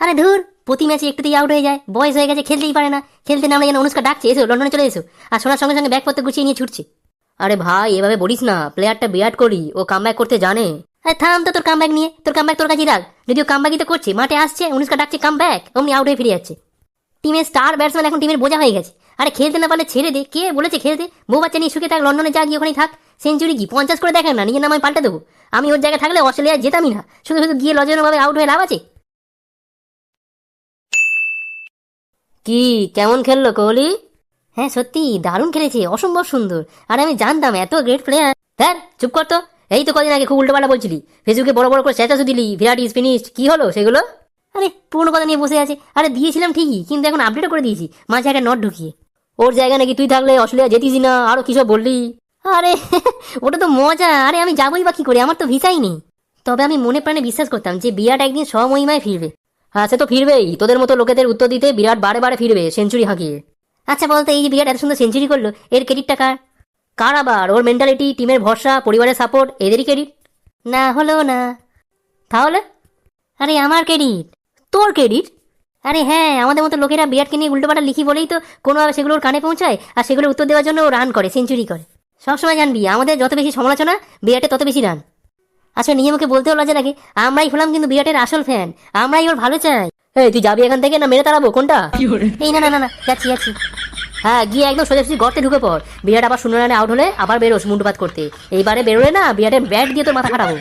আরে ধুর, প্রতি ম্যাচে একটুতেই আউট হয়ে যায়। বয়স হয়ে গেছে, খেলতেই পারে না। খেলতে নামলে যেন অনুষ্কা ডাকছে। এসো, লন্ডনে চলে এসো। আর শোনার সঙ্গে সঙ্গে ব্যাগপত্র গুছিয়ে নিয়ে ছুটছে। আরে ভাই, এভাবে বলিস না। প্লেয়ারটা বিরাট করি ও কামব্যাক করতে জানে। আরে থাম তো তোর কামব্যাক নিয়ে। তোর কামব্যাক তোর কাছেই রাখ। যদিও কামব্যাকই তো করছে, মাঠে আসছে, অনুষ্কা ডাকছে কামব্যাক অমনি আউট হয়ে ফিরে যাচ্ছে। টিমের স্টার ব্যাটসম্যান এখন টিমের বোঝা হয়ে গেছে। আরে খেলতে না পারলে ছেড়ে দে। কে বলেছে খেলতে? বউ বাচ্চা নিয়ে সুখে থাক, লন্ডনে যা গিয়ে ওখানেই থাক। সেঞ্চুরি কি? পঞ্চাশ করে দেখেন না? নিজের নাম পাল্টে দেবো। আমি ওর জায়গায় থাকলে অস্ট্রেলিয়ায় যেতামই না। শুধু শুধু গিয়ে লজনভাবে আউট হয়ে লাভ আছে? কি কেমন খেললো কোহলি? হ্যাঁ সত্যি দারুণ খেলেছে অসম্ভব সুন্দর। আর আমি জানতাম এত গ্রেট প্লেয়ার হ্যাঁ চুপ করতো এই তো কদিন আগে খুব উল্টোপাল্টা বলছিলি। ফেসবুকে বড় বড় করে স্ট্যাটাসও দিলি বিরাট ইজ ফিনিশড কি হলো সেগুলো? আরে পুরোনো কথা নিয়ে বসে আছে। আরে দিয়েছিলাম ঠিকই কিন্তু এখন আপডেটও করে দিয়েছি মাঝে একটা নট ঢুকিয়ে। ওর জায়গা নাকি তুই থাকলে অস্ট্রেলিয়া যেতিস না আরও কিসব বললি? আরে ওটা তো মজা। আরে আমি যাবোই বা কি করে আমার তো ভিসাই নেই। তবে আমি মনে প্রাণে বিশ্বাস করতাম যে বিরাট একদিন স্বমহিমায় ফিরবে। হ্যাঁ সে তো ফিরবেই। তোদের মতো লোকেদের উত্তর দিতে বিরাট বারে বারে ফিরবে, সেঞ্চুরি হাঁকিয়ে। আচ্ছা বলতো, এই যে বিরাট এত সুন্দর সেঞ্চুরি করল, এর ক্রেডিটটা কার? কার আবার? ওর মেন্টালিটি টিমের ভরসা, পরিবারের সাপোর্ট এদেরই ক্রেডিট? না, হলো না। তাহলে? আরে, আমার ক্রেডিট? তোর ক্রেডিট? আরে হ্যাঁ আমাদের মতো লোকেরা বিরাটকে নিয়ে উল্টোপাল্টা লিখি বলেই তো কোনোভাবে সেগুলো ওর কানে পৌঁছায় আর সেগুলোর উত্তর দেওয়ার জন্য রান করে, সেঞ্চুরি করে। সবসময় জানবি, আমাদের যত বেশি সমালোচনা বিরাটে তত বেশি রান আচ্ছা নিয়ে মুখে বলতেও লজ্জা নাকি আমরাই হলাম কিন্তু বিরাটের আসল ফ্যান আমরাই ওর ভালো চাই। এই তুই যাবি এখান থেকে না মেরে তাড়াবো? কোনটা? এই না না না না যাচ্ছি যাচ্ছি। হ্যাঁ গিয়ে একদম সোজাসুজি গর্তে ঢুকে পড়। বিরাট আবার শূন্য রানে আউট হলে আবার বেরোস মুন্ডুপাত করতে। এইবারে বেরোলে না বিরাটের ব্যাট দিয়ে তোর মাথা খাটাবো।